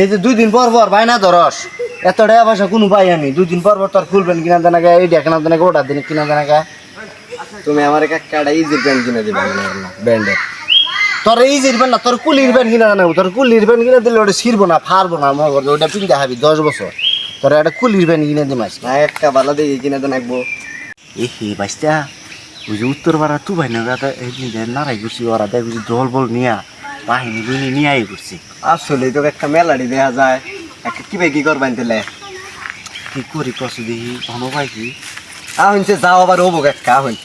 এই যে দুই দিন পর পর ভাই না ধরস এত টাকা পয়সা কোনো পাই আমি। দুই দিন পর পর তোর খুলবেন কিনা দেনা গে এইটা কিনা দেনা ওটা দিন কিনা দেনা গে তুমি আমার কাকাটা ইজির প্যান্ট কিনে দিবা ব্যান্ডের তোর এই জিরবেন না তোর কুলির ব্যান কিনা জানাব তোর কুলির ব্যান কিনা দিলে ওটা ছিড়বো না ফারবো না করবে ওটা পিনতে হাবি দশ বছর। তোর একটা কুলির ব্যান কিনে দিমাস না একটা ভালো দেখি কিনে দেন একবো এ হে বাইস্তা ওই যে উত্তর পাড়া তু ভাই না নারাই করছি ওরা দেখ দল বল নিয়া। বাহিনী বুনি নিয়ে আই করছি আসলে তো একটা মেলাডি দেখা যায়। একটা কি কি করবেন তাহলে? কি করি কষ্ট দেখি ঘন ভাই কি? আহন সে যাও আবার হব একটা আহন।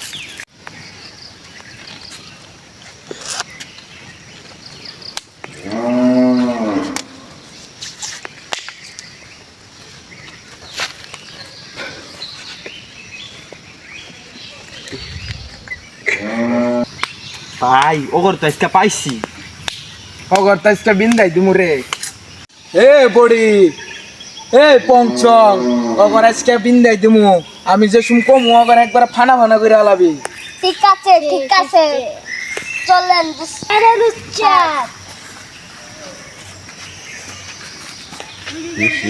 ভাই ওগর তো আজকে পাইছি। অগর তাইসটা বিন্দাই দিমু রে। এ বড়ি এ পঞ্চম অগর আজকে বিন্দাই দিমু। আমি যে সুম কম অগর একবার ফানা ফানা করে আলাবি। ঠিক আছে ঠিক আছে। চলেন আরে লুচ্চা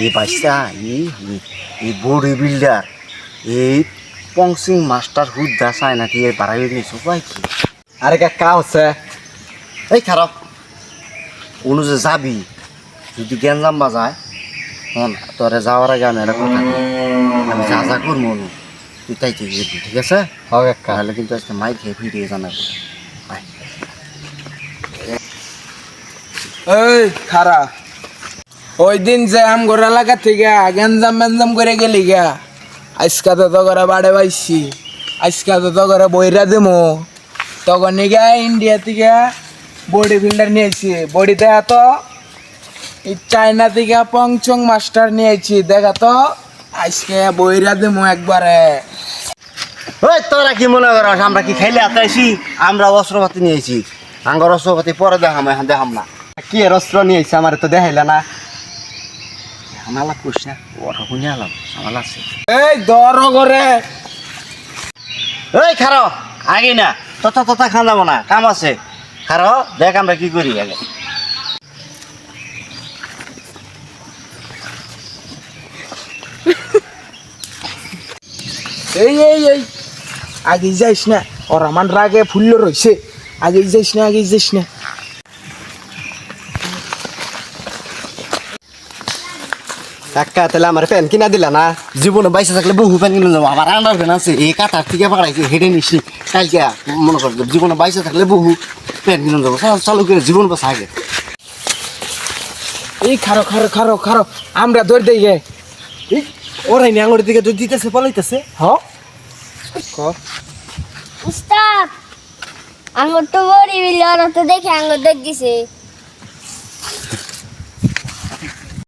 এই বাইস্তা এই এই বডি বিল্ডার। এই পংসিং মাস্টার হুদ্দা চায় নাকি এই বাড়াই নিয়েছো কি আরে কাকা হচ্ছে? এই খারাপ। কোনো যে যাবি যদি গ্যাঞ্জাম বাজায় হন তোরে যাওয়ার আগে আমি কথা আমি যা যা করব নু, তুই তাই তুই করবি ঠিক আছে? হোক এক তাহলে কিন্তু আজকে মাইক খেয়ে ফিরিয়ে জানাব। এই খারা। ওই দিন যে আম গোড়া লাগা থেকে গেঞ্জাম মেঞ্জাম করে গেলি গা। আজকা তো তগরে বাড়ে পাইছি আজকা তো তগরে বইরা দেমো। তখন নিগা ইন্ডিয়া থেকে বডি বিল্ডার নিয়েছি। বডিতে এত এই চায়না থেকে পংচং মাস্টার নিয়েছি দেখা তো? আজকে বইরা দেমো একবারে। ওই তোরা কি মনে করস আমরা কি খাইলে আতাইছি আমরা অস্ত্রপাতি নিয়েছি। আঙ্গর অস্ত্রপাতি পরে দেখাম এখন দেখাম না। কি এর অস্ত্র নিয়ে আইছে আমার তো দেখাইলা না। আমালা কইস না ওরা শুনে আলাম আমালা আছে। এই দর করে এই খারো আগে না তথা তথা খান যাব না কাম আছে। খারো দেখ আমরা কি করি আগে। এই এই এই। আগে যাইস না ওর আমার রাগে ফুল্ল রইছে। আগে যাইস না আগে যাইস না। কাকা তাহলে আমার প্যান্ট কিনা দিলা না? জীবনে বাইসে থাকলে বহু প্যান কিনে যাব আবার আন্ডার প্যান আছে। এই কাতার থেকে পাড়াইছে হেঁটে নিচ্ছি কালকে মনে কর জীবনে বাইসে থাকলে বহু। প্যান কিনে যাব। চালু- করে জীবন বাসা আগে। এই খারো খারো খারো খারো আমরা দৌড় দেই গে। ওরাই নি আঙুরের দিকে দৌড় দিতেছে পালাইতেছে। হ? উস্তাদ আঙুর তো বড়ি বিল ওরা তো দেখে আঙুর দেখ দিছে।